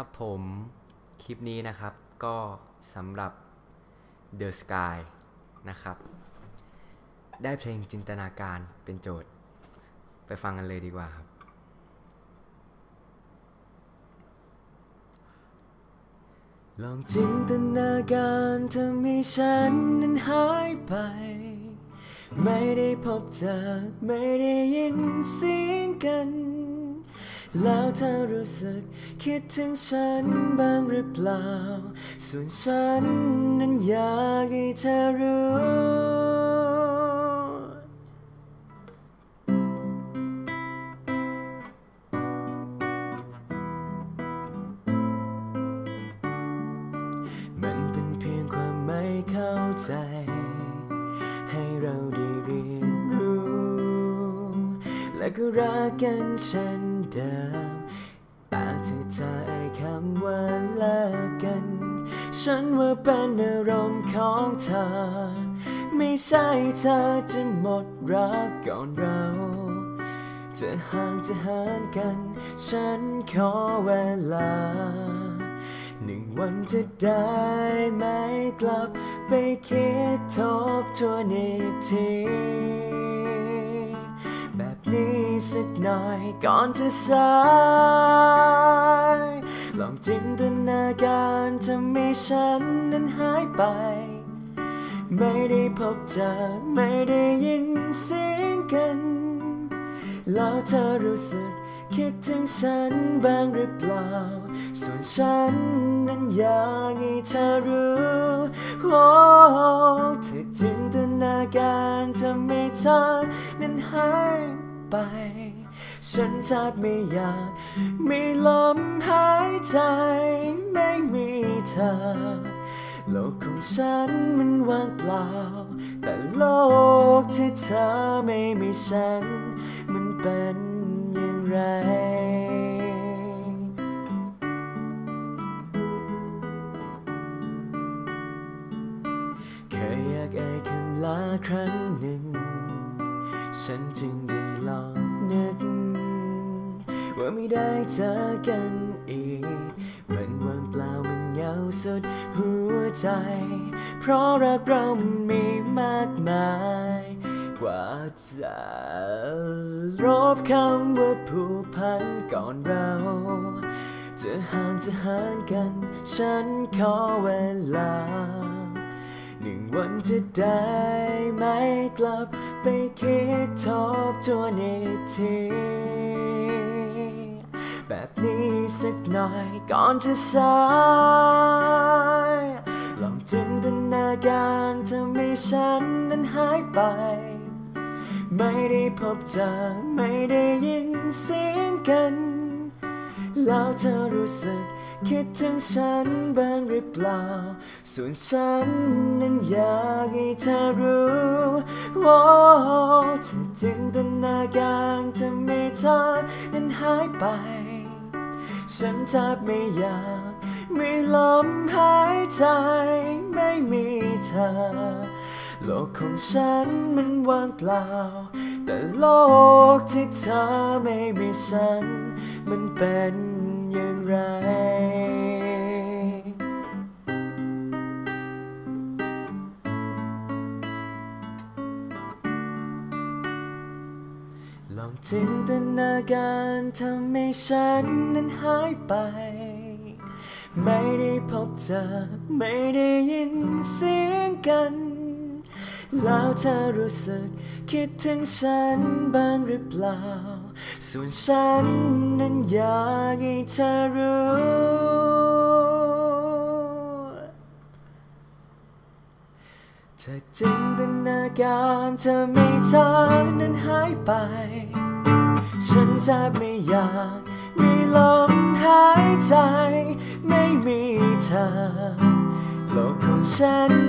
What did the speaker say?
ครับผมคลิปนี้นะครับก็สำหรับ The Sky นะครับ ได้เพลงจินตนาการเป็นโจทย์ ไปฟังกันเลยดีกว่าครับ ลองจินตนาการทำให้ฉันนั้นหายไป ไม่ได้พบเจอไม่ได้ยินเสียงกัน แล้วเธอรู้สึกคิดถึงฉันบ้างหรือเปล่า ส่วนฉันนั้นอยากให้เธอรู้ และก็รักกันเช่นเดิมแต่ที่เธอไอ้คำว่าเลิกกัน ฉันว่าเป็นอารมณ์ของเธอ ไม่ใช่เธอจะหมดรักก่อนเรา จะห่างจะหานกัน ฉันขอเวลาหนึ่งวันจะได้ไหมกลับไปคิดทบทวนอีกที สักหน่อยก่อนจะสายลองจินตนาการทำให้ฉันนั้นหายไป ไม่ได้พบเจอไม่ได้ยินเสียงกัน แล้วเธอรู้สึกคิดถึงฉันบ้างหรือเปล่า ส่วนฉันนั้นอยากให้เธอรู้โอ้เธอจินตนาการทำให้เธอ ฉันแทบไม่อยาก มีลมหายใจไม่มีเธอ โลกของฉันมันว่างเปล่า แต่โลกที่เธอไม่มีฉัน มันเป็นอย่างไรเคยอยากเอ่ยคำลาครั้งหนึ่ง ฉันจึงได้ลองนึก ว่าไม่ได้เจอกันอีก มันว่างเปล่ามันเหงาสุดหัวใจ เพราะรักเรามันมีมากมาย กว่าจะรบคำว่าผูกพันก่อนเรา จะห่างจะห่านกัน ฉันขอเวลาหนึ่งวันจะได้ไหมกลับไปคิดทบทวนอีกที แบบนี้สักหน่อยก่อนจะสายลองจินตนาการทำให้ฉันนั้นหายไป ไม่ได้พบเจอไม่ได้ยินเสียงกัน แล้วเธอรู้สึกคิดถึงฉันบ้างหรือเปล่า ส่วนฉันนั้นอยากให้เธอรู้ว่าเธอจินตนาการทำให้เธอนั้นหายไป ฉันแทบไม่อยากมีลมหายใจไม่มีเธอ โลกของฉันมันว่างเปล่า แต่โลกที่เธอไม่มีฉัน มันเป็นอย่างไร ลองจินตนาการทำให้ฉันนั้นหายไป ไม่ได้พบเจอไม่ได้ยินเสียงกัน แล้วเธอรู้สึกคิดถึงฉันบ้างหรือเปล่า ส่วนฉันนั้นอยากให้เธอรู้ ธอจินตนาการเธอไม่เธอนั้นหายไป ฉันจะไม่อยากมีลมหายใจ ไม่มีเธอโลกของฉัน